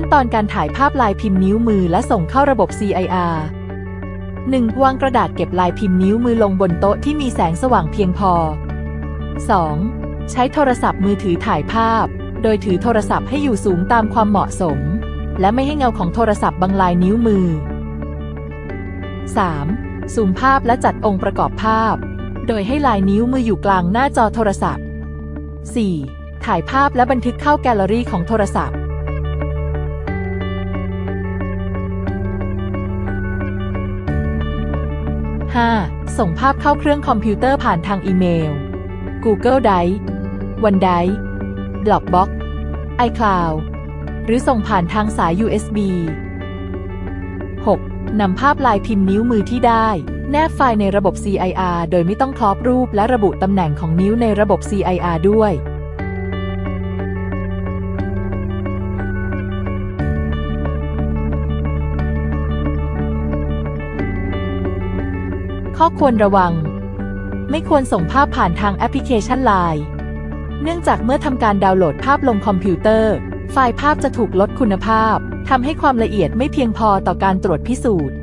ขั้นตอนการถ่ายภาพลายพิมพ์นิ้วมือและส่งเข้าระบบ CIR 1. วางกระดาษเก็บลายพิมพ์นิ้วมือลงบนโต๊ะที่มีแสงสว่างเพียงพอ 2. ใช้โทรศัพท์มือถือถ่ายภาพ โดยถือโทรศัพท์ให้อยู่สูงตามความเหมาะสม และไม่ให้เงาของโทรศัพท์บังลายนิ้วมือ 3. ซูมภาพและจัดองค์ประกอบภาพ โดยให้ลายนิ้วมืออยู่กลางหน้าจอโทรศัพท์ 4. ถ่ายภาพและบันทึกเข้าแกลเลอรี่ของโทรศัพท์ 5. ส่งภาพเข้าเครื่องคอมพิวเตอร์ผ่านทางอีเมล Google Drive OneDrive Dropbox iCloud หรือส่งผ่านทางสาย USB 6. นำภาพลายพิมพ์นิ้วมือที่ได้ แนบไฟล์ในระบบ CIR โดยไม่ต้องครอบรูปและระบุตำแหน่งของนิ้วในระบบ CIR ด้วย ข้อควรระวัง ไม่ควรส่งภาพผ่านทางแอปพลิเคชัน Line เนื่องจากเมื่อทำการดาวน์โหลดภาพลงคอมพิวเตอร์ ไฟล์ภาพจะถูกลดคุณภาพทำให้ความละเอียดไม่เพียงพอต่อการตรวจพิสูจน์